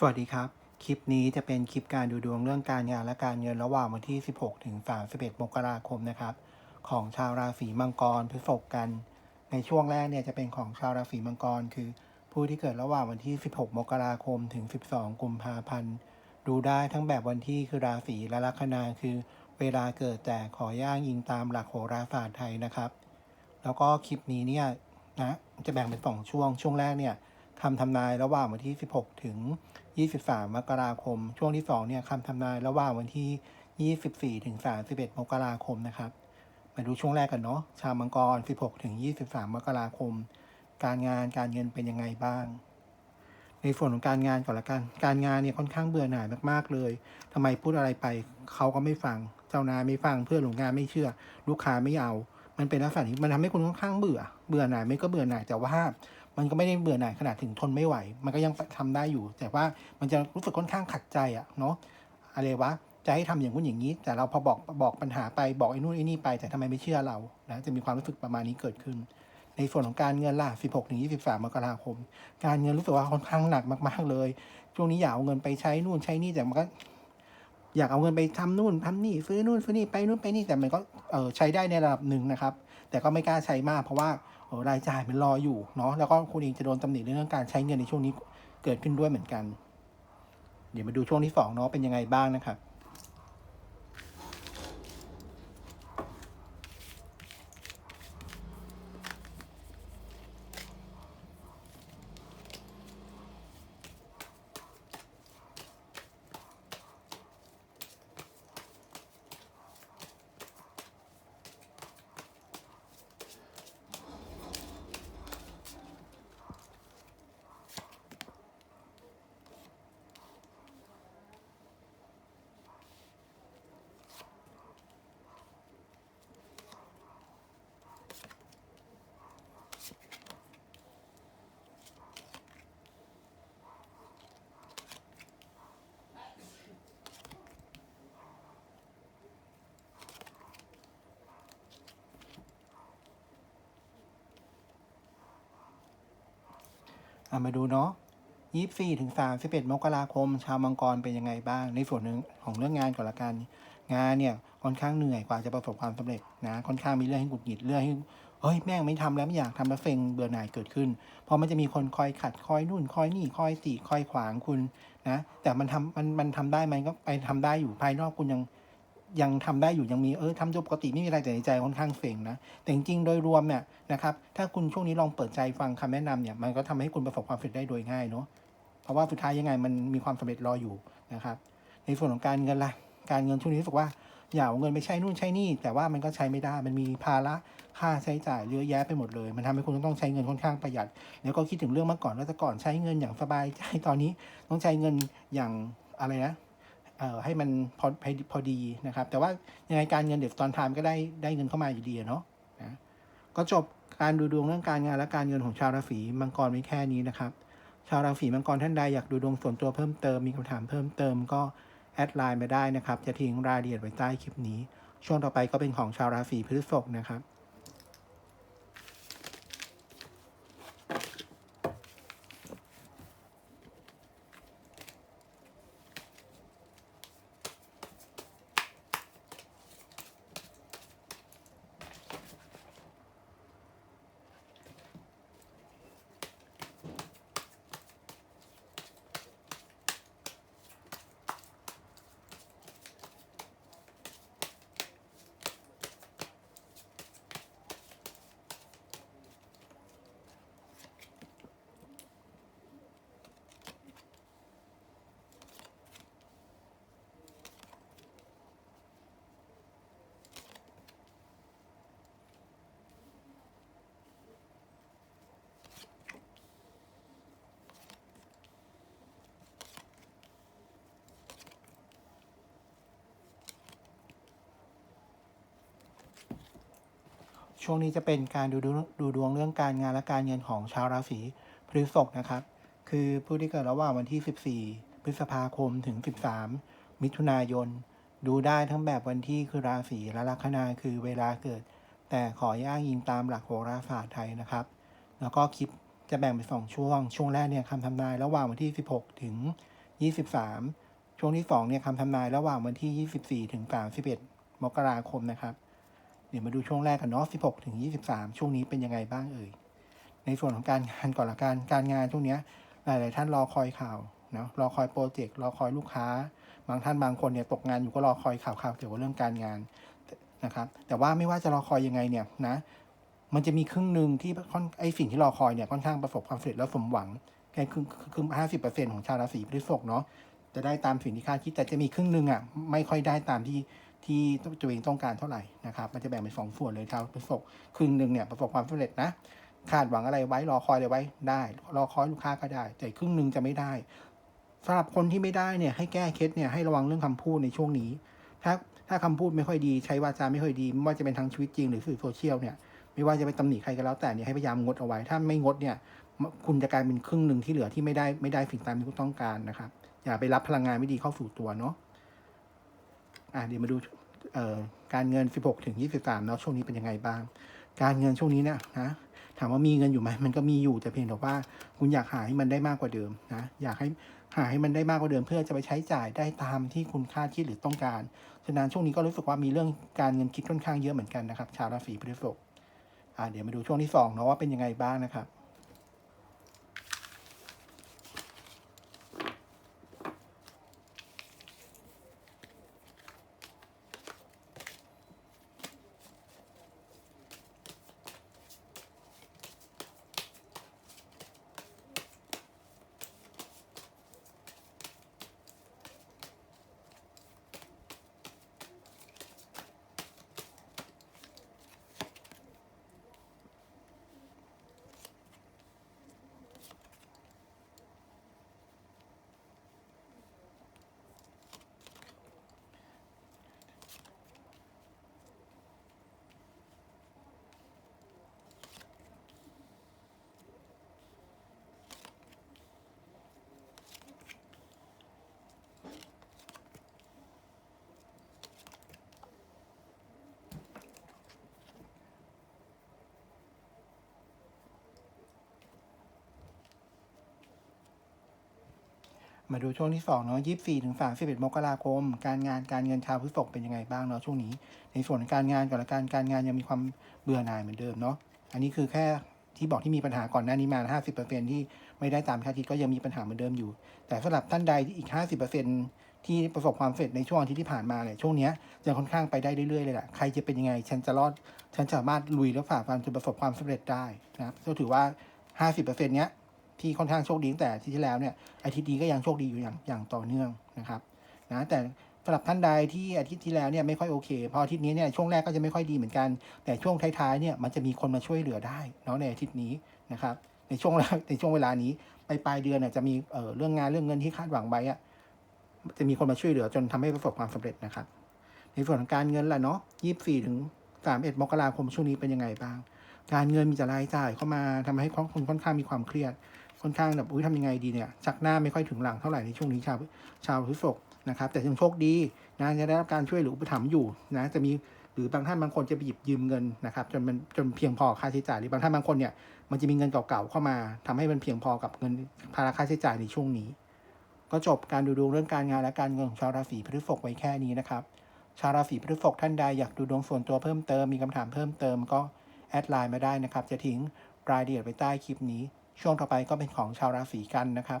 สวัสดีครับ คลิปนี้จะเป็นคลิปการดูดวงเรื่องการงานและการเงินระหว่างวันที่ 16 ถึง 31 มกราคมนะครับ ของชาวราศีมังกรพฤษภกัน ในช่วงแรกเนี่ยจะเป็นของชาวราศีมังกร คือ ผู้ที่เกิดระหว่างวันที่ 16 มกราคมถึง 12 กุมภาพันธ์ ดูได้ทั้งแบบวันที่คือราศีและลัคนาคือ เวลาเกิดแต่ขอย่างอิงตามหลักโหราศาสตร์ไทยนะครับ แล้วก็คลิปนี้เนี่ยนะจะแบ่งเป็นสองช่วงช่วงแรกเนี่ย คำทำนายระหว่างวันที่ 16 ถึง 23 มกราคม ช่วงที่2เนี่ยคำทำนายระหว่างวันที่ 24 ถึง 31 มกราคมนะครับ มาดูช่วงแรกกันเนาะ ชาวมังกร 16 ถึง 23 มกราคม การงานการเงินเป็นยังไงบ้าง ในส่วนของการงานก่อนละกัน การงานเนี่ยค่อนข้างเบื่อหน่ายมากๆเลยทำไมพูดอะไรไปเขาก็ไม่ฟัง เจ้านายไม่ฟัง เพื่อนหลวงงานไม่เชื่อ ลูกค้าไม่เอา มันเป็นลักษณะที่มันทำให้คุณค่อนข้างเบื่อ เบื่อหน่ายไม่ก็เบื่อหน่ายแต่ว่า มันก็ไม่ได้เบื่อหน่ายขนาดถึงทนไม่ไหว มันก็ยังทำได้อยู่ แต่ว่ามันจะรู้สึกค่อนข้างขัดใจอะเนาะอะไรวะจะให้ทำอย่างนู้นอย่างนี้ แต่เราพอบอกบอกปัญหาไปบอกไอ้นู่นไอ้นี่ไป แต่ทำไมไม่เชื่อเรานะจะมีความรู้สึกประมาณนี้เกิดขึ้น ในส่วนของการเงินล่ะ 16ถึง23 มกราคม การเงินรู้สึกว่าค่อนข้างหนักมากๆเลย ช่วงนี้อยากเอาเงินไปใช้นู่นใช้นี่แต่มันก็อยากเอาเงินไปทำนู่นทำนี่ซื้อนู่นซื้อนี่ไปนู่นไปนี่แต่มันก็เออใช้ได้ในระดับหนึ่งนะครับ แต่ก็ไม่กล้าใช้มากเพราะว่า รายจ่ายมันรออยู่เนาะแล้วก็คุณเองจะโดนตำหนิเรื่องการใช้เงินในช่วงนี้เกิดขึ้นด้วยเหมือนกัน เดี๋ยวมาดูช่วงที่สองเนาะเป็นยังไงบ้างนะครับ เอามาดูเนาะ24ถึง31มกราคม ชาวมังกรเป็นยังไงบ้าง ในส่วนหนึ่งของเรื่องงานก่อนละกัน งานเนี่ยค่อนข้างเหนื่อยกว่าจะประสบความสำเร็จนะ ค่อนข้างมีเรื่องให้หงุดหงิดเรื่องให้เฮ้ยแม่งไม่ทำแล้วไม่อยากทำแล้วเซ็งเบื่อหน่ายเกิดขึ้นเพราะมันจะมีคนคอยขัดคอยนู่นคอยนี่คอยตีคอยขวางคุณนะ แต่มันทำมันมันทำได้มันก็ไปทำได้อยู่ภายนอกคุณยัง ยังทำได้อยู่ยังมีเออทำตัวปกติไม่มีอะไรแต่ในใจค่อนข้างเซ็งนะแต่จริงๆโดยรวมเนี่ยนะครับถ้าคุณช่วงนี้ลองเปิดใจฟังคำแนะนำเนี่ยมันก็ทำให้คุณประสบความสำเร็จได้โดยง่ายเนาะเพราะว่าสุดท้ายยังไงมันมีความสำเร็จรออยู่นะครับ ในส่วนของการเงินล่ะการเงินช่วงนี้รู้สึกว่าอย่าเอาเงินไปใช้นู่นใช้นี่แต่ว่ามันก็ใช้ไม่ได้มันมีภาระค่าใช้จ่ายเยอะแยะไปหมดเลย มันทำให้คุณต้องใช้เงินค่อนข้างประหยัด แล้วก็คิดถึงเรื่องเมื่อก่อนว่าแต่ก่อนใช้เงินอย่างสบายใจตอนนี้ต้องใช้เงินอย่างอะไรนะ ให้มันพอพอดีนะครับ แต่ว่ายังไงการเงินเดี๋ยวตอนทามก็ได้ได้เงินเข้ามาอยู่ดีเนาะนะก็จบการดูดวงเรื่องการงานและการเงินของชาวราศีมังกรไว้แค่นี้นะครับ ชาวราศีมังกรท่านใดอยากดูดวงส่วนตัวเพิ่มเติมมีคำถามเพิ่มเติมก็แอดไลน์มาได้นะครับ จะทิ้งรายละเอียดไว้ใต้คลิปนี้ ช่วงต่อไปก็เป็นของชาวราศีพฤษภนะครับ ช่วงนี้จะเป็นการดูดวงดูดวงเรื่องการงานและการเงินของชาวราศีพฤษภนะครับ คือผู้ที่เกิดระหว่างวันที่ 14 พฤษภาคมถึง 13 มิถุนายน ดูได้ทั้งแบบวันที่คือราศีและลัคนาคือเวลาเกิด แต่ขออ้างอิงตามหลักโหราศาสตร์ไทยนะครับ แล้วก็คลิปจะแบ่งเป็นสองช่วง ช่วงแรกเนี่ยคำทำนายระหว่างวันที่ 16 ถึงยี่สิบสามช่วงที่สองเนี่ยคำทำนายระหว่างวันที่ยี่สิบสี่ถึงสามสิบเอ็ดมกราคมนะครับ เดี๋ยวมาดูช่วงแรกกันเนาะสิบหกถึงยี่สิบสามช่วงนี้เป็นยังไงบ้างเอ่ย ในส่วนของการงานก่อนละกัน การงานช่วงนี้ยหลาย ๆ ท่านรอคอยข่าวเนาะ รอคอยโปรเจกต์ รอคอยลูกค้า บางท่านบางคนเนี่ยตกงานอยู่ก็รอคอยข่าวข่าวเกี่ยวกับเรื่องการงานนะครับ แต่ว่าไม่ว่าจะรอคอยยังไงเนี่ยนะ มันจะมีครึ่งหนึ่งที่ค่อนไอสิ่งที่รอคอยเนี่ยค่อนข้างประสบความสำเร็จและสมหวังแค่ครึ่งครึ่งห้าสิบเปอร์เซ็นต์ของชาวราศีพฤษภเนาะ จะได้ตามสิ่งที่คาดคิด แต่จะมีครึ่งหนึ่งอะไม่ค่อยได้ตามที่ ที่ตัวเองต้องการเท่าไหร่นะครับมันจะแบ่งเป็นสองส่วนเลยชาวพฤษภครึ่งหนึ่งเนี่ยประสบความสำเร็จนะคาดหวังอะไรไว้รอคอยอะไรไว้ได้ รอคอยลูกค้าก็ได้ แต่ครึ่งหนึ่งจะไม่ได้สำหรับคนที่ไม่ได้เนี่ยให้แก้เคล็ดเนี่ยให้ระวังเรื่องคำพูดในช่วงนี้ ถ้าถ้าคำพูดไม่ค่อยดีใช้วาจาไม่ค่อยดี ไม่ว่าจะเป็นทางชีวิตจริงหรือสื่อโซเชียลเนี่ยไม่ว่าจะไปตำหนิใครก็แล้วแต่เนี่ยให้พยายามงดเอาไว้ ถ้าไม่งดเนี่ยคุณจะกลายเป็นครึ่งหนึ่งที่เหลือที่ไม่ได้ไม่ได้สิ่งตามที่คุณต้องการนะครับอย่าไปรับพลังงานไม่ดีเข้าสู่ตัวเนาะ อะเดี๋ยวมาดูการเงิน 16 ถึง 23เนาะช่วงนี้เป็นยังไงบ้าง การเงินช่วงนี้เนี่ยนะถามว่ามีเงินอยู่ไหมมันก็มีอยู่แต่เพียงแต่ว่าคุณอยากหาให้มันได้มากกว่าเดิมนะอยากให้หาให้มันได้มากกว่าเดิม เพื่อจะไปใช้จ่ายได้ตามที่คุณคาดคิดหรือต้องการฉะนั้นช่วงนี้ก็รู้สึกว่ามีเรื่องการเงินคิดค่อนข้างเยอะเหมือนกันนะครับ ชาวราศีพฤษภอ่าเดี๋ยวมาดูช่วงที่สองเนาะว่าเป็นยังไงบ้างนะครับ มาดูช่วงที่สองเนาะยี่สี่ถึงสามสิบเอ็ดมกราคม การงานการเงินชาวพฤษภเป็นยังไงบ้างเนาะช่วงนี้ ในส่วนการงานก่อนละกันการงานยังมีความเบื่อหน่ายเหมือนเดิมเนาะอันนี้คือแค่ที่บอกที่มีปัญหาก่อนหน้านี้มาห้าสิบเปอร์เซ็นที่ไม่ได้ตามคาดคิดก็ยังมีปัญหาเหมือนเดิมอยู่ แต่สำหรับท่านใดอีกห้าสิบเปอร์เซ็นที่ประสบความสำเร็จในช่วงทิตย์ที่ผ่านมาเนี่ยช่วงนี้ยยังค่อนข้างไปได้เรื่อยๆเลยแหละใครจะเป็นยังไง ฉันจะรอด ฉันสามารถลุยและฝ่าฟันจนประสบความสำเร็จได้นะครับก็ถือว่าห้าสิบเปอร์เซ็นเนี้ย ที่ค่อนข้างโชคดีตั้งแต่อาที่ที่แล้วเนี่ยอาทิตย์นี้ก็ยังโชคดีอยู่อย่างอย่างต่อเนื่องนะครับนะแต่สำหรับท่านใดที่อาทิตย์ที่แล้วเนี่ยไม่ค่อยโอเค พออาทิตย์นี้เนี่ยช่วงแรกก็จะไม่ค่อยดีเหมือนกัน แต่ช่วงท้ายๆเนี่ยมันจะมีคนมาช่วยเหลือได้เนาะในอาทิตย์นี้นะครับในช่วงในช่วงเวลานี้ไปปลายเดือนเนี่ยจะมีเอ่อเรื่องงานเรื่องเงินที่คาดหวังไว้อะจะมีคนมาช่วยเหลือจนทำให้ประสบความสำเร็จนะครับ ในส่วนของการเงินล่ะเนาะยี่สิบสี่ถึงสามเอ็ดมกราคมช่วงนี้เป็นยังไงบ้าง การเงินมีแต่รายจ่ายเข้ามาทำให้คนค่อนข้างมีความเครียด ค่อนข้างแบบอุ้ยทำยังไงดีเนี่ยชักหน้าไม่ค่อยถึงหลังเท่าไหร่ในช่วงนี้ชาวชาวพฤษภนะครับ แต่ยังโชคดีนะจะได้รับการช่วยเหลืออุปถัมภ์อยู่นะจะมีหรือบางท่านบางคนจะไปหยิบยืมเงินนะครับจนมันจนเพียงพอค่าใช้จ่ายหรือบางท่านบางคนเนี่ยมันจะมีเงินเก่าๆเข้ามาทำให้มันเพียงพอกับเงินภาระค่าใช้จ่ายในช่วงนี้ ก็จบการดูดวงเรื่องการงานและการเงินของชาวราศีพฤษภไว้แค่นี้นะครับชาวราศีพฤษภท่านใดอยากดูดวงส่วนตัวเพิ่มเติมมีคำถามเพิ่มเติมก็แอดไลน์มาได้นะครับ จะทิ้งรายละเอียดไว้ใต้คลิปนี้ ช่วงต่อไปก็เป็นของชาวราศีกันนะครับ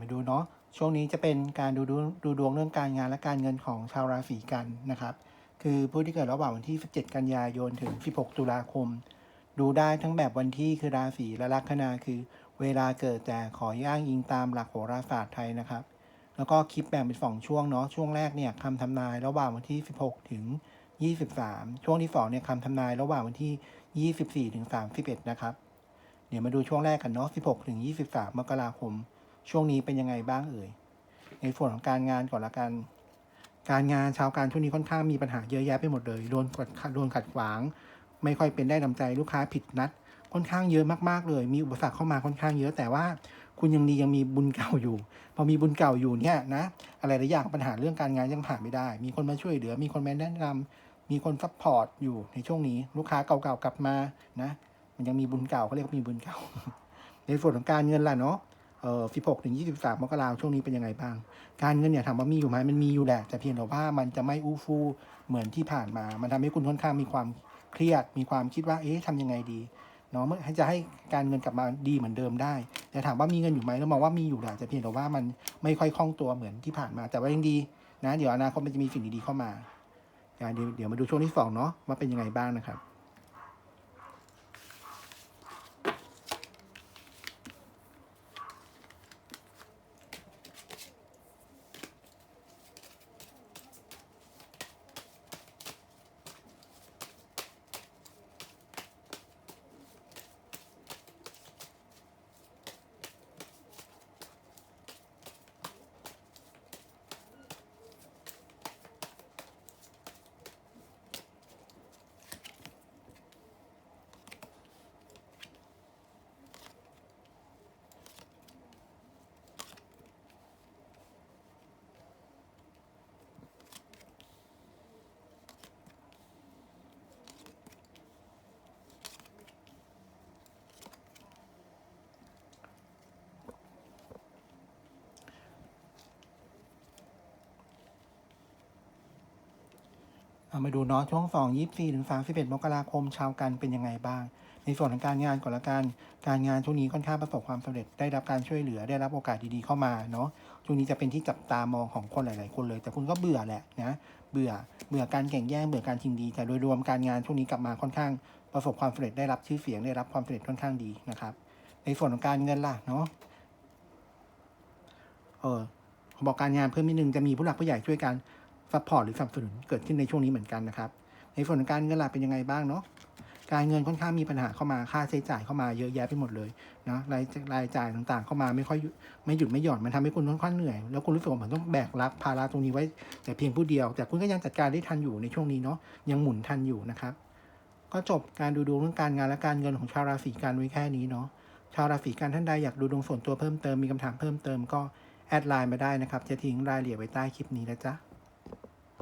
มาดูเนาะช่วงนี้จะเป็นการดูดูดูดวงเรื่องการงานและการเงินของชาวราศีกันนะครับ คือผู้ที่เกิดระหว่างวันที่ 17 กันยายนถึง 16 ตุลาคม ดูได้ทั้งแบบวันที่คือราศีและลัคนาคือ เวลาเกิดแต่ขอย่างอิงตามหลักโหราศาสตร์ไทยนะครับ แล้วก็คลิปแบ่งเป็นสองช่วงเนาะช่วงแรกเนี่ยคำทำนายระหว่างวันที่ 16 ถึง 23 ช่วงที่สองเนี่ยคำทำนายระหว่างวันที่ 24 ถึง 31 นะครับ เดี๋ยวมาดูช่วงแรกกันเนาะ 16 ถึง 23 มกราคม ช่วงนี้เป็นยังไงบ้างเอ่ย ในส่วนของการงานก่อนละกัน การงานชาวการช่วงนี้ค่อนข้างมีปัญหาเยอะแยะไปหมดเลย โดนกดขัดโดนขัดขวาง ไม่ค่อยเป็นได้ดำใจลูกค้าผิดนัด ค่อนข้างเยอะมากๆเลย มีอุปสรรคเข้ามาค่อนข้างเยอะ แต่ว่าคุณยังดียังมีบุญเก่าอยู่ พอมีบุญเก่าอยู่เนี่ยนะอะไรหลายอย่างปัญหาเรื่องการงานยังผ่านไม่ได้ มีคนมาช่วยเหลือ มีคนมาแนะนำมีคนซัพพอร์ตอยู่ในช่วงนี้ ลูกค้าเก่าๆกลับมานะ มันยังมีบุญเก่าเขาเรียกว่ามีบุญเก่า ในส่วนของการเงินล่ะเนาะ เอ่อ16ถึง23 มกราคมช่วงนี้เป็นยังไงบ้าง การเงินเนี่ยถามว่ามีอยู่ไหมมันมีอยู่แหละ แต่เพียงแต่ว่ามันจะไม่อู้ฟู่เหมือนที่ผ่านมา มันทำให้คุณค่อนข้างมีความเครียด มีความคิดว่า เอ๊ะทำยังไงดีเนาะเมื่อจะให้การเงินกลับมาดีเหมือนเดิมได้ แต่ถามว่ามีเงินอยู่ไหมเรามองว่ามีอยู่แหละ แต่เพียงแต่ว่ามันไม่ค่อยคล่องตัวเหมือนที่ผ่านมา แต่ว่ายังดีนะ เดี๋ยวอนาคตมันจะมีสิ่งดีๆเข้ามา เดี๋ยวเดี๋ยวมาดูช่วงที่สองเนาะว่าเป็นยังไงบ้างนะครับ เอามาดูเนาะช่วงสองยี่สี่ถึงสามสิบเอ็ดมกราคมชาวกันเป็นยังไงบ้าง ในส่วนของการงานก่อนละกันการงานช่วงนี้ค่อนข้างประสบความสำเร็จได้รับการช่วยเหลือได้รับโอกาสดีๆเข้ามาเนาะช่วงนี้จะเป็นที่จับตามองของคนหลาย ๆ คนเลย แต่คุณก็เบื่อแหละนะเบื่อเบื่อการแข่งแย่งเบื่อการชิงดีแต่โดยรวมการงานช่วงนี้กลับมาค่อนข้างประสบความสำเร็จได้รับชื่อเสียงได้รับความสำเร็จค่อนข้างดีนะครับ ในส่วนของการเงินล่ะเนาะเออบอกการงานเพิ่มนิดนึงจะมีผู้หลักผู้ใหญ่ช่วยกัน ซัพพอร์ตหรือสนับสนุนเกิดขึ้นในช่วงนี้เหมือนกันนะครับ ในส่วนของการเงินล่ะเป็นยังไงบ้างเนาะการเงินค่อนข้างมีปัญหาเข้ามาค่าใช้จ่ายเข้ามาเยอะแยะไปหมดเลยนะรายรายจ่ายต่างๆ เข้ามาไม่ค่อยไม่หยุดไม่หย่อนมันทำให้คุณค่อนข้างเหนื่อยแล้วคุณรู้สึกว่าเหมือนต้องแบกรับภาระตรงนี้ไว้ แต่เพียงผู้เดียว แต่คุณก็ยังจัดการได้ทันอยู่ในช่วงนี้เนาะยังหมุนทันอยู่นะครับ ก็จบการดูดวงเรื่องการงานและการเงินของชาวราศีกันไว้แค่นี้เนาะชาวราศีกันท่านใดอยากดูดวงส่วนตัวเพิ่มเติมมีคำถามเพิ่มเติมก็แอดไลน์มาได้นะครับจะทิ้งรายละเอียดไว้ใต้คลิปนี้นะจ๊ะ